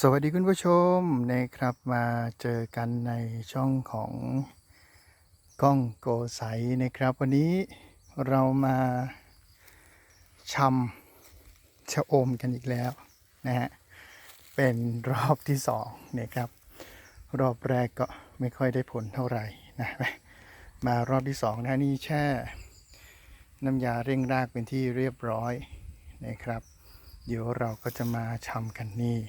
สวัสดีคุณผู้ชมนะครับมาเจอกันในช่องของกล้องโกใสนะครับ วันนี้เรามาชำชะอมกันอีกแล้วนะฮะเป็นรอบที่สองนะครับ รอบแรกก็ไม่ค่อยได้ผลเท่าไหร่นะมารอบที่สองนะนี่แช่น้ำยาเร่งรากเป็นที่เรียบร้อยนะครับ เดี๋ยวเราก็จะมาชำกันนี่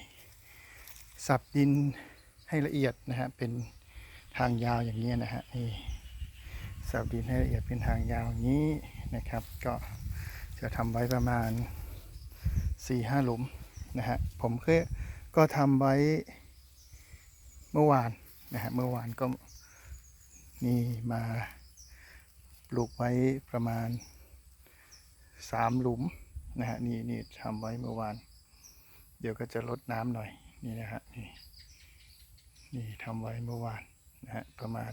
สับดินให้ละเอียดนะฮะเป็นทางยาวอย่างนี้นะฮะนี่สับดินให้ละเอียดเป็นทางยาวอย่างนี้นะครับ ก็จะทำไว้ประมาณ4ี่ห้าหลุมนะฮะผมเคยก็ทำไว้เมื่อวานนะฮะเมื่อวานก็นี่มาปลูกไว้ประมาณสามหลุมนะฮะนี่นี่ทำไว้เมื่อวาน เดี๋ยวก็จะลดน้ำหน่อย นี่นะฮะนี่นี่ทำไว้เมื่อวานนะฮะประมาณ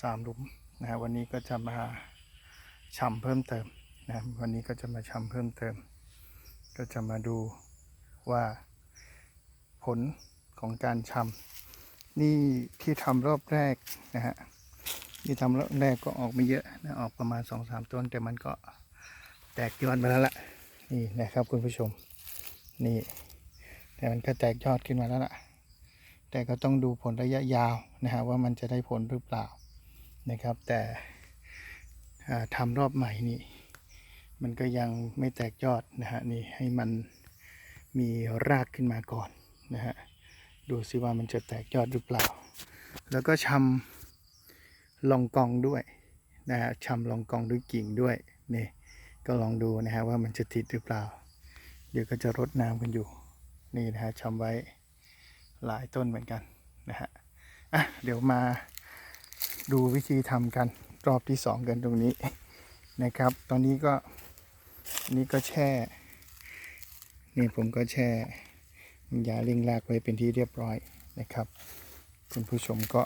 สามลุมนะฮะวันนี้ก็จะมาชำเพิ่มเติมนะวันนี้ก็จะมาชำเพิ่มเติม ก็จะมาดูว่าผลของการชำนี่ที่ทำรอบแรกนะฮะที่ทำรอบแรกก็ออกไม่เยอะนะออกประมาณสองสามต้น แต่มันก็แตกยอดมาแล้วล่ะนี่นะครับคุณผู้ชมนี่ แต่มันก็แตกยอดขึ้นมาแล้วล่ะ แต่ก็ต้องดูผลระยะยาวนะฮะว่ามันจะได้ผลหรือเปล่านะครับ แต่ทำรอบใหม่นี่ มันก็ยังไม่แตกยอดนะฮะนี่ให้มันมีรากขึ้นมาก่อนนะฮะดูซิว่ามันจะแตกยอดหรือเปล่า แล้วก็ชำลองกองด้วยนะฮะชำลองกองด้วยกิ่งด้วยนี่ก็ลองดูนะฮะว่ามันจะติดหรือเปล่า เดี๋ยวก็จะรดน้ำกันอยู่ นี่นะฮะชำไว้หลายต้นเหมือนกันนะฮะอะเดี๋ยวมาดูวิธีทำกันรอบที่สองกันตรงนี้นะครับ ตอนนี้ก็นี่ก็แช่นี่ผมก็แช่ยาเร่งรากไว้เป็นที่เรียบร้อยนะครับคุณผู้ชมก็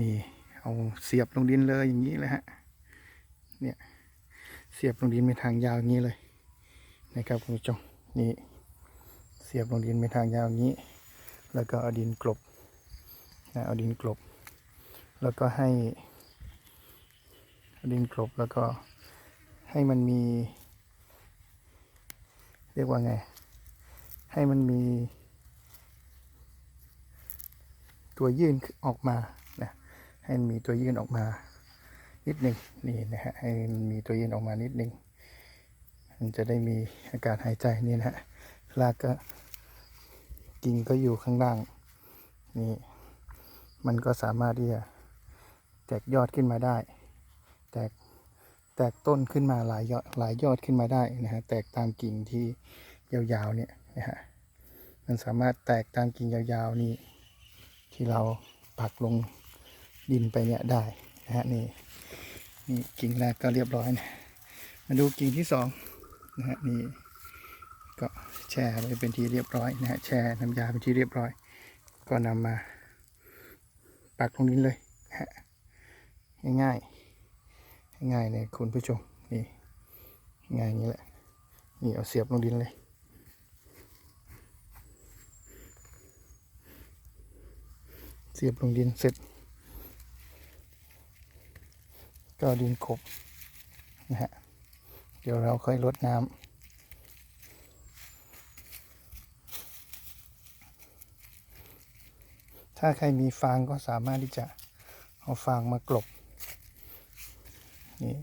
นี่เอาเสียบลงดินเลยอย่างนี้เลยฮะเนี่ยเสียบลงดินเป็นทางยาวอย่างนี้เลยนะครับคุณผู้ชมนี่ เสียบลงดินเป็นทางยาวอย่างนี้ แล้วก็เอาดินกลบนะเอาดินกลบ แล้วก็ให้เอาดินกลบแล้วก็ให้มันมี เรียกว่าไง ให้มันมี ตัวยื่นออกมานะให้มันมีตัวยื่นออกมา นิดหนึ่งนี่นะฮะให้มันมีตัวยื่นออกมานิดหนึ่งมันจะได้มีอากาศหายใจนี่นะฮะ รากก็กิ่งก็อยู่ข้างล่าง นี่ มันก็สามารถที่จะแตกยอดขึ้นมาได้ แตกแตกต้นขึ้นมาหลายยอดหลายยอดขึ้นมาได้นะฮะ แตกตามกิ่งที่ยาวๆเนี่ยนะฮะ มันสามารถแตกตามกิ่งยาวๆนี่ที่เราปักลงดินไปเนี่ยได้นะฮะนี่นี่กิ่งแรกก็เรียบร้อยนะมาดูกิ่งที่สองนะฮะนี่ ก็แช่ไว้เป็นที่เรียบร้อยนะฮะแช่น้ำยาเป็นที่เรียบร้อย ก็นำมาปักลงดินเลยนะฮะง่ายๆง่ายเลยคุณผู้ชมนี่ง่ายอย่างนี้แหละนี่เอาเสียบลงดินเลยเสียบลงดินเสร็จ ก็ดินกบนะฮะ เดี๋ยวเราค่อยลดน้ำ ถ้าใครมีฟางก็สามารถที่จะเอาฟางมากลบนี่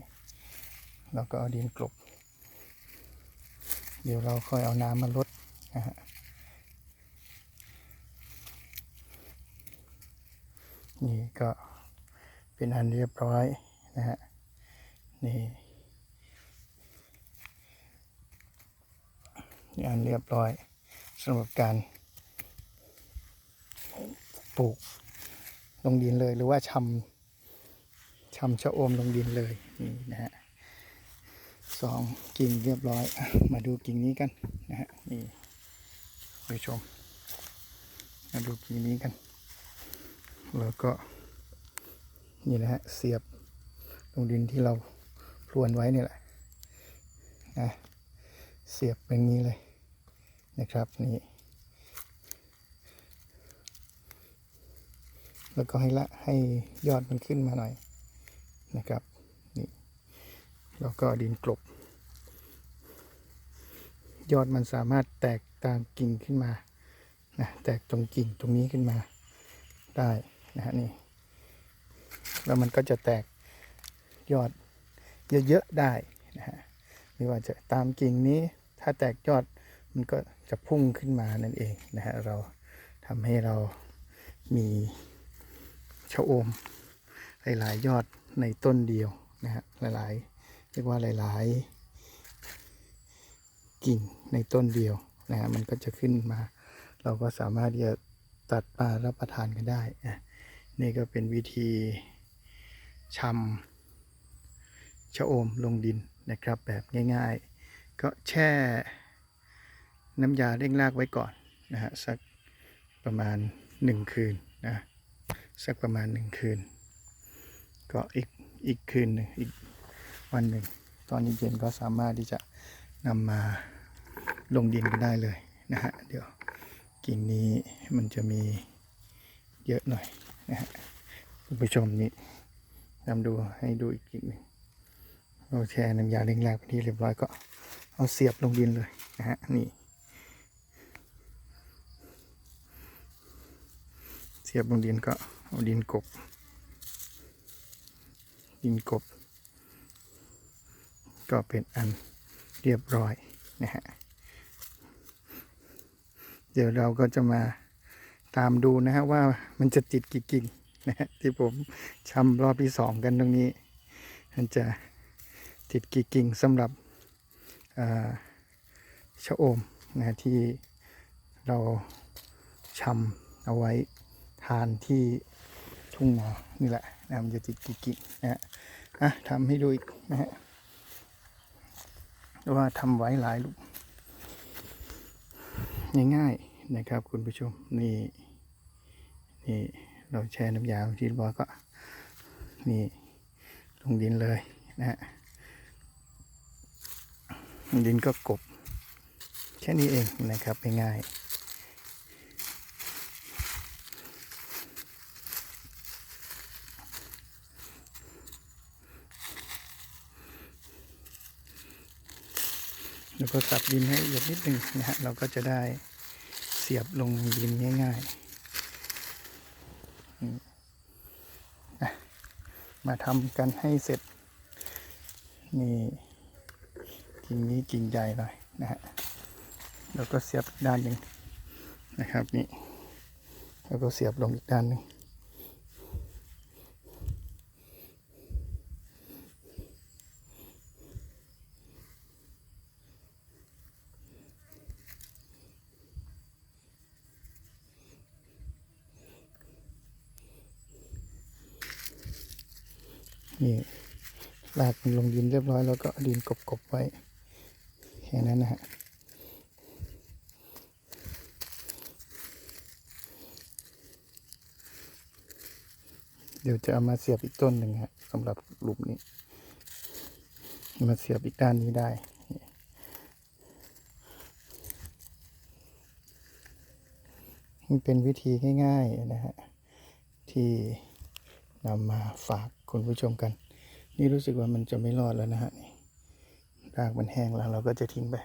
เราก็เอาดินกลบ เดี๋ยวเราค่อยเอาน้ำมาลดนะฮะนี่ก็เป็นอันเรียบร้อยนะฮะนี่นี่อันเรียบร้อยสำหรับการ ปลูกลงดินเลย หรือว่าชำชำชะอมลงดินเลยนี่นะฮะสองกิ่งเรียบร้อย มาดูกิ่งนี้กันนะฮะนี่ไปชม มาดูกิ่งนี้กัน แล้วก็นี่นะฮะเสียบลงดินที่เราพรวนไว้นี่แหละนะเสียบอย่างนี้เลยนะครับนี่ แล้วก็ให้ละให้ยอดมันขึ้นมาหน่อยนะครับนี่แล้วก็ดินกลบ ยอดมันสามารถแตกตามกิ่งขึ้นมานะแตกตรงกิ่งตรงนี้ขึ้นมาได้นะฮะนี่แล้วมันก็จะแตกยอดเยอะๆได้นะฮะไม่ว่าจะตามกิ่งนี้ถ้าแตกยอดมันก็จะพุ่งขึ้นมานั่นเองนะฮะเราทำให้เรามี ชะอม หลายๆ ยอดในต้นเดียวนะฮะหลายๆเรียกว่าหลาย ๆ กิ่งในต้นเดียวนะฮะมันก็จะขึ้นมา เราก็สามารถที่จะตัดมารับประทานกันได้อะนี่ก็เป็นวิธีชำชะอมลงดินนะครับ แบบง่าย ๆ ก็แช่น้ำยาเร่งรากไว้ก่อนนะฮะสักประมาณหนึ่งคืนนะ สักประมาณหนึ่งคืน ก็อีกอีกคืนหนึ่งอีกวันหนึ่ง ตอนนี้เย็นก็สามารถที่จะนำมาลงดินกันได้เลยนะฮะเดี๋ยวกิ่งนี้มันจะมีเยอะหน่อยนะฮะคุณผู้ชมนี่นำดูให้ดูอีกกิ่งหนึ่งเราแช่น้ำยาเร่งรากไปที่เรียบร้อยก็เอาเสียบลงดินเลยนะฮะนี่เสียบลงดินก็ เอาดินกบ ดินกบ ก็เป็นอันเรียบร้อยนะฮะ เดี๋ยวเราก็จะมาตามดูนะฮะว่ามันจะติดกี่กิ่งนะฮะที่ผมชำรอบที่สองกันตรงนี้ มันจะติดกี่กิ่งสำหรับชะอมนะฮะที่เราชำเอาไว้ทานที่ ทุ่งนานี่แหละนะมันจะติดกิ่งนะฮะอะทำให้ดูอีกนะฮะว่าทำไว้หลายลูกง่ายๆนะครับ คุณผู้ชมนี่นี่เราแช่น้ำยาที่บอกก็นี่ลงดินเลยนะฮะดินก็กบแค่นี้เองนะครับง่ายๆ แล้วก็สับดินให้ละเอียดนิดหนึ่งนะฮะเราก็จะได้เสียบลงดินง่ายๆ มาทำกันให้เสร็จ นี่กิ่งนี้กิ่งใหญ่หน่อยนะฮะแล้วก็เสียบด้านหนึ่งนะครับนี่แล้วก็เสียบลงอีกด้านหนึ่ง นี่ลากมันลงดินเรียบร้อยแล้วก็ดินกบๆไว้แค่นั้นนะฮะเดี๋ยวจะเอามาเสียบอีกต้นหนึ่งฮะสำหรับหลุมนี้ มาเสียบอีกด้านนี้ได้มันเป็นวิธีง่าย ๆ นะฮะที่ นำมาฝากคุณผู้ชมกัน นี่รู้สึกว่ามันจะไม่รอดแล้วนะฮะนี่รากมันแห้งแล้วเราก็จะทิ้งไป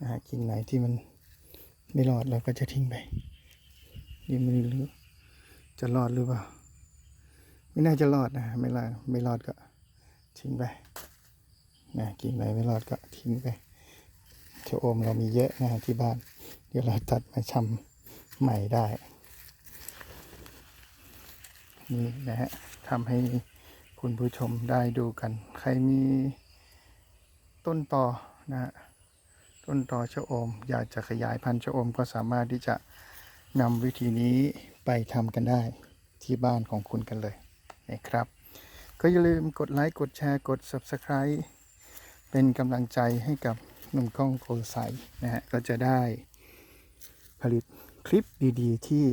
นะฮะกิ่งไหนที่มันไม่รอดเราก็จะทิ้งไปนี่มันรู้จะรอดหรือเปล่า ไม่น่าจะรอดนะไม่รอดไม่รอดก็ทิ้งไปนะกิ่งไหนไม่รอดก็ทิ้งไปเชะโอมเรามีเยอะนะที่บ้าน เดี๋ยวเราตัดมาชำใหม่ได้ นี่นะฮะทำให้คุณผู้ชมได้ดูกัน ใครมีต้นตอนะฮะต้นตอชะอม อยากจะขยายพันธุ์ชะอมก็สามารถที่จะนำวิธีนี้ไปทำกันได้ที่บ้านของคุณกันเลยนะครับ ก็อย่าลืมกดไลค์กดแชร์กด Subscribe เป็นกำลังใจให้กับหนุ่มกล้องโกไซนะฮะก็จะได้ผลิตคลิปดีๆ ที่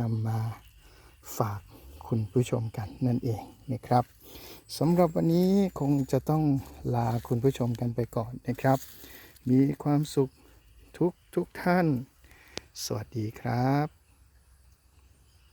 นำมาฝาก คุณผู้ชมกันนั่นเองนะครับสำหรับวันนี้คงจะต้องลาคุณผู้ชมกันไปก่อนนะครับ มีความสุขทุกทุกท่าน สวัสดีครับ